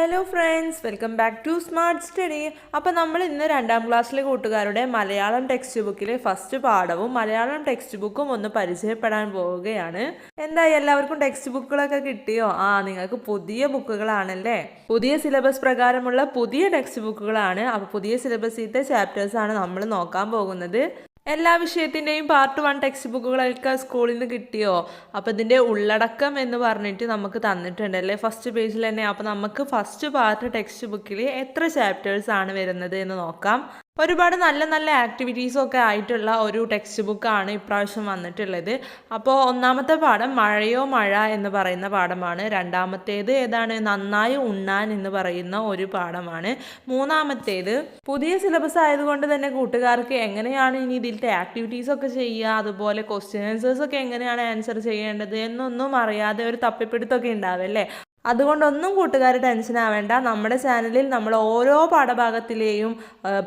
Hello friends welcome back to smart study അപ്പോൾ നമ്മൾ ഇന്ന് രണ്ടാം ക്ലാസ്സിലെ കൂട്ടുകാരുടെ മലയാളം ടെക്സ്റ്റ് ബുക്കിലെ ഫസ്റ്റ് പാഠവും മലയാളം ടെക്സ്റ്റ് ബുക്കും ഒന്ന് പരിചയപ്പെടാൻ പോവുകയാണ്. എന്തായി? എല്ലാവർക്കും ടെക്സ്റ്റ് ബുക്കുകളൊക്കെ കിട്ടിയോ? ആ നിങ്ങൾക്ക് പുതിയ ബുക്കുകളാണല്ലേ? പുതിയ സിലബസ് പ്രകാരമുള്ള പുതിയ ടെക്സ്റ്റ് ബുക്കുകളാണ് അപ്പോൾ പുതിയ സിലബസിലത്തെ ചാപ്റ്റേഴ്സാണ് നമ്മൾ നോക്കാൻ പോകുന്നത്. എല്ലാ വിഷയത്തിന്റെയും പാർട്ട് വൺ ടെക്സ്റ്റ് ബുക്കുകളൊക്കെ സ്കൂളിൽ നിന്ന് കിട്ടിയോ? അപ്പോൾ ഇതിന്റെ ഉള്ളടക്കം എന്ന് പറഞ്ഞിട്ട് നമുക്ക് തന്നിട്ടുണ്ട് അല്ലേ? ഫസ്റ്റ് പേജിൽ തന്നെ. അപ്പോൾ നമുക്ക് ഫസ്റ്റ് പാർട്ട് ടെക്സ്റ്റ് ബുക്കിൽ എത്ര ചാപ്റ്റേഴ്സ് ആണ് വരുന്നത് എന്ന് നോക്കാം. ഒരുപാട് നല്ല നല്ല ആക്ടിവിറ്റീസും ഒക്കെ ആയിട്ടുള്ള ഒരു ടെക്സ്റ്റ് ബുക്കാണ് ഇപ്രാവശ്യം വന്നിട്ടുള്ളത്. അപ്പോൾ ഒന്നാമത്തെ പാഠം മഴയോ മഴ എന്ന് പറയുന്ന പാഠമാണ്. രണ്ടാമത്തേത് ഏതാണ്? നന്നായി ഉണ്ണാൻ എന്ന് പറയുന്ന ഒരു പാഠമാണ്. മൂന്നാമത്തേത് പുതിയ സിലബസ് ആയതുകൊണ്ട് തന്നെ കൂട്ടുകാർക്ക് എങ്ങനെയാണ് ഇനി ഇതിലത്തെ ആക്ടിവിറ്റീസ് ഒക്കെ ചെയ്യുക അതുപോലെ ക്വസ്റ്റ്യൻ ആൻസേഴ്സ് ഒക്കെ എങ്ങനെയാണ് ആൻസർ ചെയ്യേണ്ടത് എന്നൊന്നും അറിയാതെ ഒരു തപ്പിപ്പിടുത്തൊക്കെ ഉണ്ടാവല്ലേ അതുകൊണ്ടൊന്നും കൂട്ടുകാർ ടെൻഷൻ ആവേണ്ട. നമ്മുടെ ചാനലിൽ നമ്മൾ ഓരോ പാഠഭാഗത്തിലെയും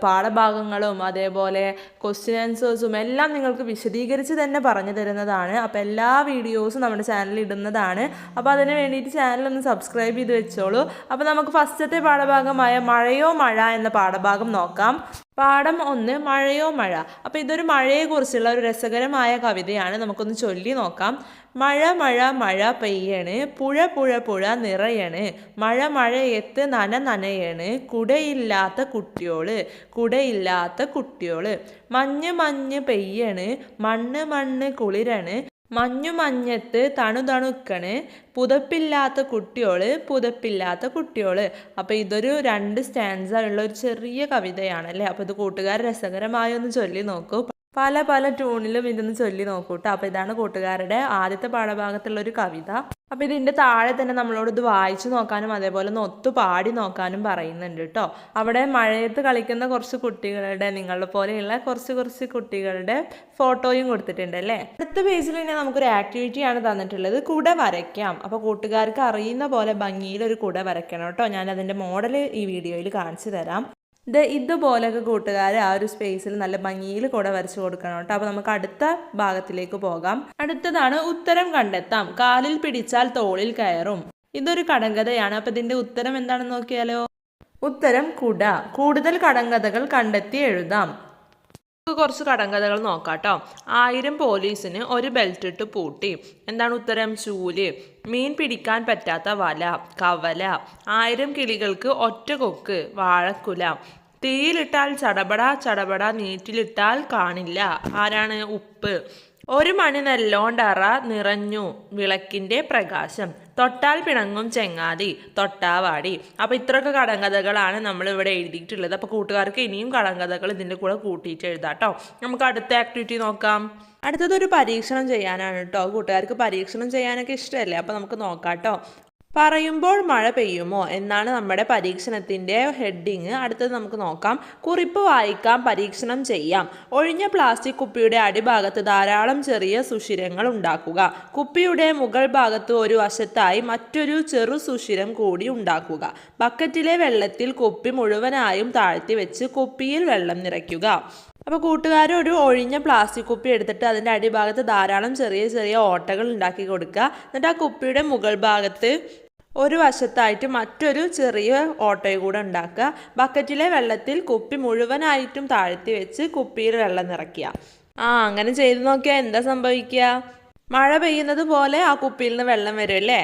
പാഠഭാഗങ്ങളും അതേപോലെ ക്വസ്റ്റ്യൻ ആൻസേഴ്സും എല്ലാം നിങ്ങൾക്ക് വിശദീകരിച്ച് തന്നെ പറഞ്ഞു തരുന്നതാണ്. അപ്പോൾ എല്ലാ വീഡിയോസും നമ്മുടെ ചാനലിൽ ഇടുന്നതാണ്. അപ്പോൾ അതിന് വേണ്ടിയിട്ട് ചാനൽ ഒന്ന് സബ്സ്ക്രൈബ് ചെയ്ത് വെച്ചോളൂ. അപ്പോൾ നമുക്ക് ഫസ്റ്റത്തെ പാഠഭാഗമായ മഴയോ മഴ എന്ന പാഠഭാഗം നോക്കാം. പാഠം ഒന്ന് മഴയോ മഴ. അപ്പോൾ ഇതൊരു മഴയെക്കുറിച്ചുള്ള ഒരു രസകരമായ കവിതയാണ്. നമുക്കൊന്ന് ചൊല്ലി നോക്കാം. മഴ മഴ മഴ പെയ്യണ്. പുഴ പുഴ പുഴ നിറയണ്. മഴ മഴയത്ത് നന നനയണ്. കുടയില്ലാത്ത കുട്ടിയോൾ കുടയില്ലാത്ത കുട്ടിയോൾ. മഞ്ഞ് മഞ്ഞ് പെയ്യണ്. മണ്ണ് മണ്ണ് കുളിരണ്. മഞ്ഞു മഞ്ഞത്ത് തണു തണുക്കണ് പുതപ്പില്ലാത്ത കുട്ടിയോൾ പുതപ്പില്ലാത്ത കുട്ടിയോൾ. അപ്പോൾ ഇതൊരു രണ്ട് സ്റ്റാൻസ ഉള്ള ഒരു ചെറിയ കവിതയാണ് അല്ലേ? അപ്പോൾ ഇത് കൂട്ടുകാർ രസകരമായി ഒന്ന് ചൊല്ലി നോക്കൂ. പല പല ട്യൂണിലും ഇതൊന്ന് ചൊല്ലി നോക്കൂ കേട്ടോ അപ്പോൾ ഇതാണ് കൂട്ടുകാരുടെ ആദ്യത്തെ പാഠഭാഗത്തുള്ള ഒരു കവിത. അപ്പോൾ ഇതിന്റെ താഴെ തന്നെ നമ്മളോട് ഇത് വായിച്ചു നോക്കാനും അതേപോലെ ഒന്ന് ഒത്തു പാടി നോക്കാനും പറയുന്നുണ്ട് കേട്ടോ. അവിടെ മഴയത്ത് കളിക്കുന്ന കുറച്ച് കുട്ടികളുടെ നിങ്ങളുടെ പോലെയുള്ള കുറച്ച് കുറച്ച് കുട്ടികളുടെ ഫോട്ടോയും കൊടുത്തിട്ടുണ്ട് അല്ലേ? അടുത്ത പേജിൽ തന്നെ നമുക്കൊരു ആക്ടിവിറ്റിയാണ് തന്നിട്ടുള്ളത്. കുട വരയ്ക്കാം. അപ്പോൾ കൂട്ടുകാർക്ക് അറിയുന്ന പോലെ ഭംഗിയിൽ ഒരു കുട വരയ്ക്കണം കേട്ടോ. ഞാൻ അതിന്റെ മോഡൽ ഈ വീഡിയോയിൽ കാണിച്ചു തരാം. ഇത് ഇതുപോലൊക്കെ കൂട്ടുകാർ ആ ഒരു സ്പേസിൽ നല്ല ഭംഗിയിൽ കൂടെ വരച്ചു കൊടുക്കണം കേട്ടോ. അപ്പോൾ നമുക്ക് അടുത്ത ഭാഗത്തിലേക്ക് പോകാം. അടുത്തതാണ് ഉത്തരം കണ്ടെത്താം. കാലിൽ പിടിച്ചാൽ തോളിൽ കയറും. ഇതൊരു കടങ്കഥയാണ്. അപ്പോൾ ഇതിന്റെ ഉത്തരം എന്താണെന്ന് നോക്കിയാലോ? ഉത്തരം കുട. കൂടുതൽ കടങ്കഥകൾ കണ്ടെത്തി എഴുതാം. നമുക്ക് കുറച്ച് കടങ്കഥകൾ നോക്കാം കേട്ടോ ആയിരം പോലീസിന് ഒരു ബെൽറ്റ് ഇട്ട് പൂട്ടി. എന്താണ് ഉത്തരം? ചൂൽ. മീൻ പിടിക്കാൻ പറ്റാത്ത വല കവല. ആയിരം കിളികൾക്ക് ഒറ്റ കൊക്ക് വാഴക്കുല. തീയിലിട്ടാൽ ചടപട ചടപട നീറ്റിലിട്ടാൽ കാണില്ല. ആരാണ്? ഉപ്പ്. ഒരു മണി നെല്ലോണ്ടറ നിറഞ്ഞു വിളക്കിന്റെ പ്രകാശം. തൊട്ടാൽ പിണങ്ങും ചെങ്ങാതി തൊട്ടാവാടി അപ്പോൾ ഇത്രയൊക്കെ കടങ്കഥകളാണ് നമ്മൾ ഇവിടെ എഴുതിയിട്ടുള്ളത്. അപ്പോൾ കൂട്ടുകാർക്ക് ഇനിയും കടങ്കഥകൾ ഇതിന്റെ കൂടെ കൂട്ടിയിട്ട് എഴുതാം കേട്ടോ നമുക്ക് അടുത്ത ആക്ടിവിറ്റി നോക്കാം. അടുത്തത് ഒരു പരീക്ഷണം ചെയ്യാനാണ് കേട്ടോ കൂട്ടുകാർക്ക് പരീക്ഷണം ചെയ്യാനൊക്കെ ഇഷ്ടമല്ലേ അപ്പോൾ നമുക്ക് നോക്കാം കേട്ടോ പറയുമ്പോൾ മഴ പെയ്യുമോ എന്നാണ് നമ്മുടെ പരീക്ഷണത്തിന്റെ ഹെഡിങ്. അടുത്തത് നമുക്ക് നോക്കാം. കുറിപ്പ് വായിക്കാം പരീക്ഷണം ചെയ്യാം. ഒഴിഞ്ഞ പ്ലാസ്റ്റിക് കുപ്പിയുടെ അടിഭാഗത്ത് ധാരാളം ചെറിയ സുഷിരങ്ങൾ ഉണ്ടാക്കുക. കുപ്പിയുടെ മുകൾ ഭാഗത്ത് ഒരു വശത്തായി മറ്റൊരു ചെറു സുഷിരം കൂടി ഉണ്ടാക്കുക. ബക്കറ്റിലെ വെള്ളത്തിൽ കുപ്പി മുഴുവനായും താഴ്ത്തി വെച്ച് കുപ്പിയിൽ വെള്ളം നിറയ്ക്കുക. അപ്പോൾ കൂട്ടുകാർ ഒരു ഒഴിഞ്ഞ പ്ലാസ്റ്റിക് കുപ്പി എടുത്തിട്ട് അതിന്റെ അടിഭാഗത്ത് ധാരാളം ചെറിയ ചെറിയ ഓട്ടകൾ ഉണ്ടാക്കി കൊടുക്കുക. എന്നിട്ട് ആ കുപ്പിയുടെ മുകൾ ഭാഗത്ത് ഒരു വശത്തായിട്ട് മറ്റൊരു ചെറിയ ഓട്ടോയും കൂടെ ഉണ്ടാക്കുക. ബക്കറ്റിലെ വെള്ളത്തിൽ കുപ്പി മുഴുവനായിട്ടും താഴ്ത്തി വെച്ച് കുപ്പിയിൽ വെള്ളം നിറയ്ക്കുക. ആ അങ്ങനെ ചെയ്തു നോക്കിയാൽ എന്താ സംഭവിക്കുക? മഴ പെയ്യുന്നത് പോലെ ആ കുപ്പിയിൽ നിന്ന് വെള്ളം വരും അല്ലേ?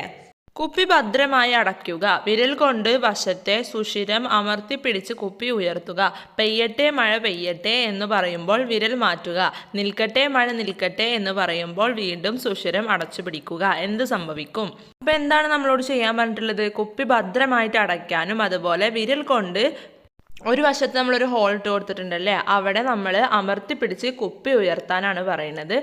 കുപ്പി ഭദ്രമായി അടയ്ക്കുക. വിരൽ കൊണ്ട് വശത്തെ സുഷിരം അമർത്തി പിടിച്ച് കുപ്പി ഉയർത്തുക. പെയ്യട്ടെ മഴ പെയ്യട്ടെ എന്ന് പറയുമ്പോൾ വിരൽ മാറ്റുക. നിൽക്കട്ടെ മഴ നിൽക്കട്ടെ എന്ന് പറയുമ്പോൾ വീണ്ടും സുഷിരം അടച്ചു പിടിക്കുക. എന്ത് സംഭവിക്കും? അപ്പോൾ എന്താണ് നമ്മളോട് ചെയ്യാൻ പറഞ്ഞിട്ടുള്ളത്? കുപ്പി ഭദ്രമായിട്ട് അടയ്ക്കാനും അതുപോലെ വിരൽ കൊണ്ട് ഒരു വശത്ത് നമ്മളൊരു ഹോൾട്ട് കൊടുത്തിട്ടുണ്ടല്ലേ അവിടെ നമ്മൾ അമർത്തി പിടിച്ച് കുപ്പി ഉയർത്താനാണ് പറയുന്നത്.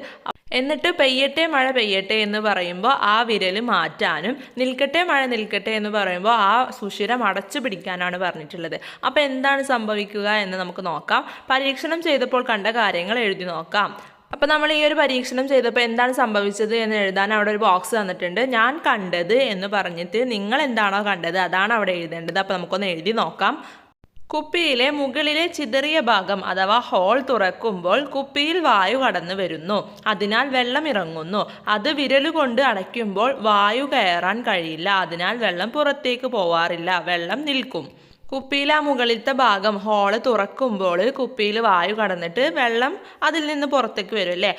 എന്നിട്ട് പെയ്യട്ടെ മഴ പെയ്യട്ടെ എന്ന് പറയുമ്പോൾ ആ വിരൽ മാറ്റാനും നിൽക്കട്ടെ മഴ നിൽക്കട്ടെ എന്ന് പറയുമ്പോൾ ആ സുഷിരം അടച്ചു പിടിക്കാനാണ് പറഞ്ഞിട്ടുള്ളത്. അപ്പോൾ എന്താണ് സംഭവിക്കുക എന്ന് നമുക്ക് നോക്കാം. പരീക്ഷണം ചെയ്തപ്പോൾ കണ്ട കാര്യങ്ങൾ എഴുതി നോക്കാം. അപ്പോൾ നമ്മൾ ഈ ഒരു പരീക്ഷണം ചെയ്തപ്പോൾ എന്താണ് സംഭവിച്ചത് എന്ന് എഴുതാൻ അവിടെ ഒരു ബോക്സ് തന്നിട്ടുണ്ട്. ഞാൻ കണ്ടത് എന്ന് പറഞ്ഞിട്ട് നിങ്ങൾ എന്താണോ കണ്ടത് അതാണ് അവിടെ എഴുതേണ്ടത്. അപ്പോൾ നമുക്കൊന്ന് എഴുതി നോക്കാം. കുപ്പിയിലെ മുകളിലെ ചിതറിയ ഭാഗം അഥവാ ഹോൾ തുറക്കുമ്പോൾ കുപ്പിയിൽ വായു കടന്നു വരുന്നു. അതിനാൽ വെള്ളം ഇറങ്ങുന്നു. അത് വിരലുകൊണ്ട് അടയ്ക്കുമ്പോൾ വായു കയറാൻ കഴിയില്ല. അതിനാൽ വെള്ളം പുറത്തേക്ക് പോവാറില്ല. വെള്ളം നിൽക്കും. കുപ്പിയിലെ ആ മുകളിലത്തെ ഭാഗം ഹോൾ തുറക്കുമ്പോൾ കുപ്പിയിൽ വായു കടന്നിട്ട് വെള്ളം അതിൽ നിന്ന് പുറത്തേക്ക് വരും അല്ലേ?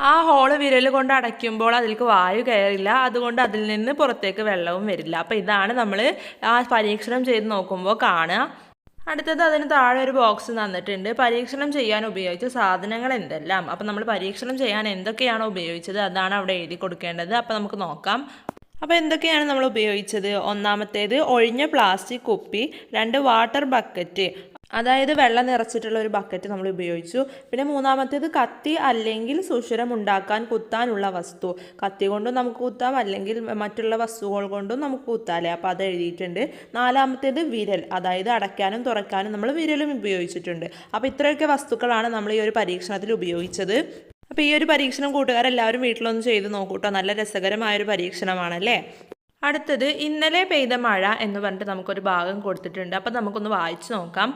ആ ഹോൾ വിരൽ കൊണ്ട് അടയ്ക്കുമ്പോൾ അതിലേക്ക് വായു കയറില്ല. അതുകൊണ്ട് അതിൽ നിന്ന് പുറത്തേക്ക് വെള്ളവും വരില്ല. അപ്പോൾ ഇതാണ് നമ്മൾ ആ പരീക്ഷണം ചെയ്ത് നോക്കുമ്പോൾ കാണുക. അടുത്തത് അതിന് താഴെ ഒരു ബോക്സ് തന്നിട്ടുണ്ട്. പരീക്ഷണം ചെയ്യാൻ ഉപയോഗിച്ച സാധനങ്ങൾ എന്തെല്ലാം? അപ്പം നമ്മൾ പരീക്ഷണം ചെയ്യാൻ എന്തൊക്കെയാണോ ഉപയോഗിച്ചത്? അതാണ് അവിടെ എഴുതി കൊടുക്കേണ്ടത്. അപ്പം നമുക്ക് നോക്കാം. അപ്പോൾ എന്തൊക്കെയാണ് നമ്മൾ ഉപയോഗിച്ചത്? ഒന്നാമത്തേത് ഒഴിഞ്ഞ പ്ലാസ്റ്റിക് കുപ്പി രണ്ട് വാട്ടർ ബക്കറ്റ് അതായത് വെള്ളം നിറച്ചിട്ടുള്ള ഒരു ബക്കറ്റ് നമ്മൾ ഉപയോഗിച്ചു. പിന്നെ മൂന്നാമത്തേത് കത്തി അല്ലെങ്കിൽ സുഷിരം ഉണ്ടാക്കാൻ കുത്താനുള്ള വസ്തു. കത്തി കൊണ്ടും നമുക്ക് കുത്താം അല്ലെങ്കിൽ മറ്റുള്ള വസ്തുക്കൾ കൊണ്ടും നമുക്ക് കുത്താല്ലേ അപ്പോൾ അത് എഴുതിയിട്ടുണ്ട്. നാലാമത്തേത് വിരൽ അതായത് അടയ്ക്കാനും തുറക്കാനും നമ്മൾ വിരലും ഉപയോഗിച്ചിട്ടുണ്ട്. അപ്പോൾ ഇത്രയൊക്കെ വസ്തുക്കളാണ് നമ്മൾ ഈ ഒരു പരീക്ഷണത്തിൽ ഉപയോഗിച്ചത്. അപ്പോൾ ഈ ഒരു പരീക്ഷണം കൂട്ടുകാരെല്ലാവരും വീട്ടിലൊന്ന് ചെയ്ത് നോക്കൂട്ടോ. നല്ല രസകരമായ ഒരു പരീക്ഷണമാണല്ലേ അടുത്തത് ഇന്നലെ പെയ്ത മഴ എന്ന് പറഞ്ഞിട്ട് നമുക്കൊരു ഭാഗം കൊടുത്തിട്ടുണ്ട്. അപ്പോൾ നമുക്കൊന്ന് വായിച്ചു നോക്കാം.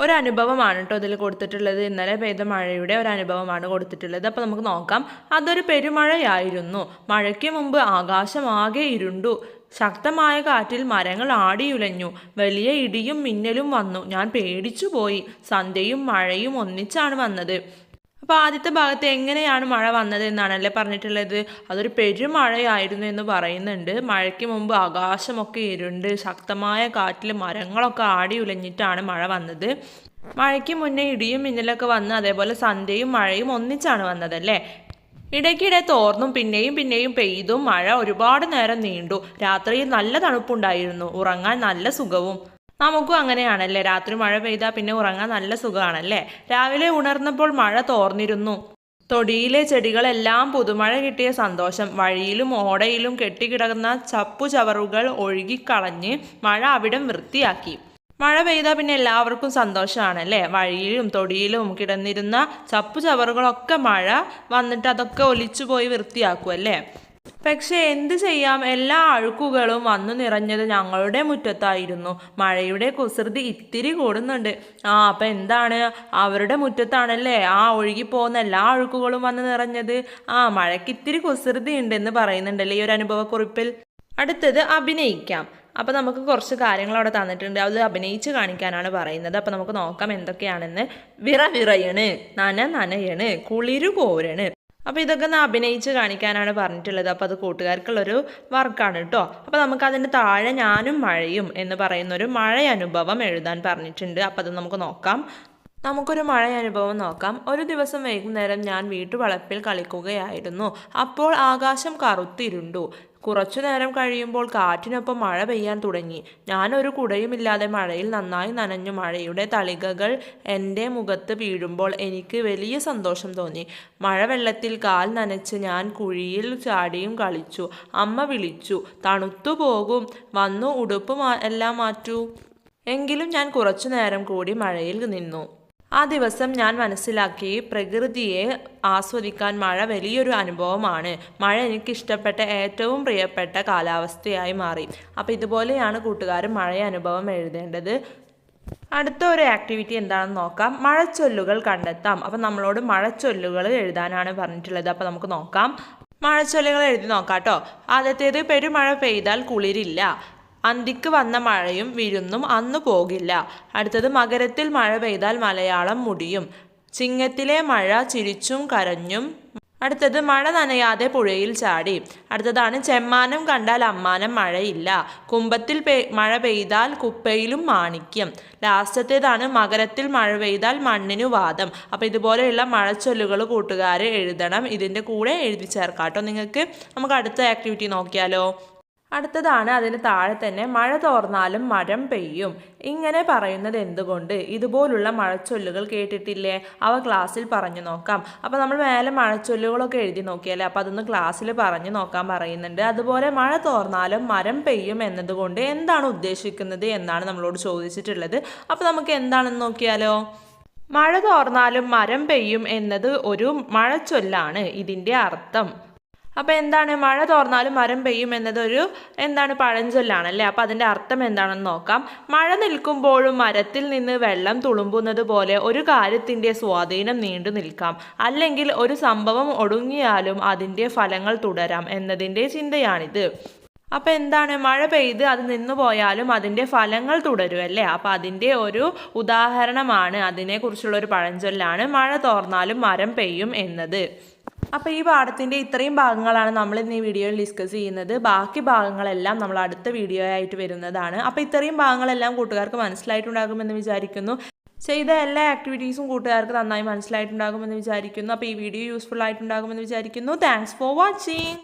ഒരു അനുഭവമാണ് കേട്ടോ ഇതിൽ കൊടുത്തിട്ടുള്ളത്. ഇന്നലെ പെയ്ത മഴയുടെ ഒരു അനുഭവമാണ് കൊടുത്തിട്ടുള്ളത്. അപ്പോൾ നമുക്ക് നോക്കാം. അതൊരു പെരുമഴയായിരുന്നു. മഴയ്ക്ക് മുമ്പ് ആകാശമാകെ ഇരുണ്ടു. ശക്തമായ കാറ്റിൽ മരങ്ങൾ ആടിയുലഞ്ഞു. വലിയ ഇടിയും മിന്നലും വന്നു. ഞാൻ പേടിച്ചു പോയി സന്ധ്യയും മഴയും ഒന്നിച്ചാണ് വന്നത്. അപ്പോൾ ആദ്യത്തെ ഭാഗത്ത് എങ്ങനെയാണ് മഴ വന്നത് എന്നാണല്ലേ പറഞ്ഞിട്ടുള്ളത്? അതൊരു പെരുമഴയായിരുന്നു എന്ന് പറയുന്നുണ്ട്. മഴയ്ക്ക് മുമ്പ് ആകാശമൊക്കെ ഇരുണ്ട് ശക്തമായ കാറ്റിൽ മരങ്ങളൊക്കെ ആടി ഉലഞ്ഞിട്ടാണ് മഴ വന്നത്. മഴയ്ക്ക് മുന്നേ ഇടിയും മിന്നലൊക്കെ വന്ന് അതേപോലെ സന്ധ്യയും മഴയും ഒന്നിച്ചാണ് വന്നതല്ലേ? ഇടയ്ക്കിടെ തോർന്നും പിന്നെയും പിന്നെയും പെയ്തും മഴ ഒരുപാട് നേരം നീണ്ടു. രാത്രിയിൽ നല്ല തണുപ്പുണ്ടായിരുന്നു. ഉറങ്ങാൻ നല്ല സുഖവും നമുക്കും അങ്ങനെയാണല്ലേ? രാത്രി മഴ പെയ്താൽ പിന്നെ ഉറങ്ങാൻ നല്ല സുഖമാണല്ലേ രാവിലെ ഉണർന്നപ്പോൾ മഴ തോർന്നിരുന്നു. തൊടിയിലെ ചെടികളെല്ലാം പുതുമഴ കിട്ടിയ സന്തോഷം. വഴിയിലും ഓടയിലും കെട്ടിക്കിടക്കുന്ന ചപ്പു ചവറുകൾ ഒഴുകിക്കളഞ്ഞ് മഴ അവിടം വൃത്തിയാക്കി. മഴ പെയ്താൽ പിന്നെ എല്ലാവർക്കും സന്തോഷമാണല്ലേ വഴിയിലും തൊടിയിലും കിടന്നിരുന്ന ചപ്പു ചവറുകളൊക്കെ മഴ വന്നിട്ട് അതൊക്കെ ഒലിച്ചു പോയി വൃത്തിയാക്കും അല്ലേ പക്ഷെ എന്ത് ചെയ്യാം? എല്ലാ അഴുക്കുകളും വന്നു നിറഞ്ഞത് ഞങ്ങളുടെ മുറ്റത്തായിരുന്നു. മഴയുടെ കുസൃതി ഇത്തിരി കൂടുന്നുണ്ട്. ആ അപ്പം എന്താണ്? അവരുടെ മുറ്റത്താണല്ലേ ആ ഒഴുകി പോകുന്ന എല്ലാ അഴുക്കുകളും വന്ന് നിറഞ്ഞത്? ആ മഴയ്ക്ക് ഇത്തിരി കുസൃതി ഉണ്ട് എന്ന് പറയുന്നുണ്ടല്ലേ ഈ ഒരു അനുഭവക്കുറിപ്പിൽ. അടുത്തത് അഭിനയിക്കാം. അപ്പോൾ നമുക്ക് കുറച്ച് കാര്യങ്ങൾ അവിടെ തന്നിട്ടുണ്ട്. അത് അഭിനയിച്ച് കാണിക്കാനാണ് പറയുന്നത്. അപ്പോൾ നമുക്ക് നോക്കാം എന്തൊക്കെയാണെന്ന്. വിറ വിറയണ് നന നനയണ് കുളിരു കോരണ് അപ്പോൾ ഇതൊക്കെ ഒന്ന് അഭിനയിച്ച് കാണിക്കാനാണ് പറഞ്ഞിട്ടുള്ളത്. അപ്പോൾ അത് കൂട്ടുകാർക്കുള്ളൊരു വർക്കാണ് കേട്ടോ അപ്പോൾ നമുക്ക് അതിന്റെ താഴെ ഞാനും മഴയും എന്ന് പറയുന്നൊരു മഴ അനുഭവം എഴുതാൻ പറഞ്ഞിട്ടുണ്ട്. അപ്പോൾ അത് നമുക്ക് നോക്കാം. നമുക്കൊരു മഴ അനുഭവം നോക്കാം. ഒരു ദിവസം വൈകുന്നേരം ഞാൻ വീട്ടുവളപ്പിൽ കളിക്കുകയായിരുന്നു. അപ്പോൾ ആകാശം കറുത്തിരുണ്ടു. കുറച്ചു നേരം കഴിയുമ്പോൾ കാറ്റിനൊപ്പം മഴ പെയ്യാൻ തുടങ്ങി. ഞാനൊരു കുടയുമില്ലാതെ മഴയിൽ നന്നായി നനഞ്ഞു മഴയുടെ തളികകൾ എന്റെ മുഖത്ത് വീഴുമ്പോൾ എനിക്ക് വലിയ സന്തോഷം തോന്നി. മഴവെള്ളത്തിൽ കാൽ നനച്ച് ഞാൻ കുഴിയിൽ ചാടിയും കളിച്ചു. അമ്മ വിളിച്ചു തണുത്തു പോകും. വന്നു ഉടുപ്പ് എല്ലാം മാറ്റൂ എങ്കിലും ഞാൻ കുറച്ചു നേരം കൂടി മഴയിൽ നിന്നു. ആ ദിവസം ഞാൻ മനസ്സിലാക്കി പ്രകൃതിയെ ആസ്വദിക്കാൻ മഴ വലിയൊരു അനുഭവമാണ്. മഴ എനിക്ക് ഇഷ്ടപ്പെട്ട ഏറ്റവും പ്രിയപ്പെട്ട കാലാവസ്ഥയായി മാറി. അപ്പോൾ ഇതുപോലെയാണ് കൂട്ടുകാർ മഴ അനുഭവം എഴുതേണ്ടത്. അടുത്ത ഒരു ആക്ടിവിറ്റി എന്താണെന്ന് നോക്കാം. മഴച്ചൊല്ലുകൾ കണ്ടെത്താം. അപ്പം നമ്മളോട് മഴച്ചൊല്ലുകൾ എഴുതാനാണ് പറഞ്ഞിട്ടുള്ളത്. അപ്പോൾ നമുക്ക് നോക്കാം. മഴച്ചൊല്ലുകൾ എഴുതി നോക്കാം കേട്ടോ. ആദ്യത്തേത് പെരുമഴ പെയ്താൽ കുളിരില്ല. അന്തിക്ക് വന്ന മഴയും വിരുന്നും അന്നു പോകില്ല. അടുത്തത് മകരത്തിൽ മഴ പെയ്താൽ മലയാളം മുടിയും. ചിങ്ങത്തിലെ മഴ ചിരിച്ചും കരഞ്ഞും. അടുത്തത് മഴ നനയാതെ പുഴയിൽ ചാടി. അടുത്തതാണ് ചെമ്മാനം കണ്ടാൽ അമ്മാനം മഴയില്ല. കുമ്പത്തിൽ പെയ് മഴ പെയ്താൽ കുപ്പയിലും മാണിക്യം. ലാസ്റ്റത്തേതാണ് മകരത്തിൽ മഴ പെയ്താൽ മണ്ണിനു വാദം. അപ്പോൾ ഇതുപോലെയുള്ള മഴച്ചൊല്ലുകൾ കൂട്ടുകാർ എഴുതണം. ഇതിന്റെ കൂടെ എഴുതി ചേർക്കാട്ടോ നിങ്ങൾക്ക് നമുക്ക് അടുത്ത ആക്ടിവിറ്റി നോക്കിയാലോ. അടുത്തതാണ് അതിന് താഴെ തന്നെ മഴ തോർന്നാലും മരം പെയ്യും. ഇങ്ങനെ പറയുന്നത് എന്തുകൊണ്ട്? ഇതുപോലുള്ള മഴച്ചൊല്ലുകൾ കേട്ടിട്ടില്ലേ? അവ ക്ലാസ്സിൽ പറഞ്ഞു നോക്കാം. അപ്പോൾ നമ്മൾ മേലെ മഴച്ചൊല്ലുകളൊക്കെ എഴുതി നോക്കിയാലേ അപ്പോൾ അതൊന്ന് ക്ലാസ്സിൽ പറഞ്ഞു നോക്കാൻ പറയുന്നുണ്ട്. അതുപോലെ മഴ തോർന്നാലും മരം പെയ്യും എന്നതുകൊണ്ട് എന്താണ് ഉദ്ദേശിക്കുന്നത് എന്നാണ് നമ്മളോട് ചോദിച്ചിട്ടുള്ളത്. അപ്പോൾ നമുക്ക് എന്താണെന്ന് നോക്കിയാലോ? മഴ തോർന്നാലും മരം പെയ്യും എന്നത് ഒരു മഴച്ചൊല്ലാണ്. ഇതിന്റെ അർത്ഥം അപ്പോൾ എന്താണ്? മഴ തോർന്നാലും മരം പെയ്യും എന്നതൊരു എന്താണ് പഴഞ്ചൊല്ലാണല്ലേ? അപ്പോൾ അതിന്റെ അർത്ഥം എന്താണെന്ന് നോക്കാം. മഴ നിൽക്കുമ്പോഴും മരത്തിൽ നിന്ന് വെള്ളം തുളുമ്പുന്നത് പോലെ ഒരു കാര്യത്തിന്റെ സ്വാധീനം നീണ്ടു നിൽക്കാം. അല്ലെങ്കിൽ ഒരു സംഭവം ഒടുങ്ങിയാലും അതിന്റെ ഫലങ്ങൾ തുടരാം എന്നതിന്റെ ചിന്തയാണിത്. അപ്പോൾ എന്താണ്? മഴ പെയ്ത് അത് നിന്നു പോയാലും അതിന്റെ ഫലങ്ങൾ തുടരും അല്ലേ അപ്പോൾ അതിന്റെ ഒരു ഉദാഹരണമാണ് അതിനെക്കുറിച്ചുള്ള ഒരു പഴഞ്ചൊല്ലാണ് മഴ തോർന്നാലും മരം പെയ്യും എന്നത്. അപ്പോൾ ഈ പാഠത്തിന്റെ ഇത്രയും ഭാഗങ്ങളാണ് നമ്മൾ ഇന്ന് ഈ വീഡിയോയിൽ ഡിസ്കസ് ചെയ്യുന്നത്. ബാക്കി ഭാഗങ്ങളെല്ലാം നമ്മൾ അടുത്ത വീഡിയോ ആയിട്ട് വരുന്നതാണ്. അപ്പോൾ ഇത്രയും ഭാഗങ്ങളെല്ലാം കൂട്ടുകാർക്ക് മനസ്സിലായിട്ടുണ്ടാകുമെന്ന് വിചാരിക്കുന്നു. ചെയ്ത എല്ലാ ആക്ടിവിറ്റീസും കൂട്ടുകാർക്ക് നന്നായി മനസ്സിലായിട്ടുണ്ടാകുമെന്ന് വിചാരിക്കുന്നു. അപ്പോൾ ഈ വീഡിയോ യൂസ്ഫുൾ ആയിട്ടുണ്ടാകുമെന്ന് വിചാരിക്കുന്നു. Thanks for watching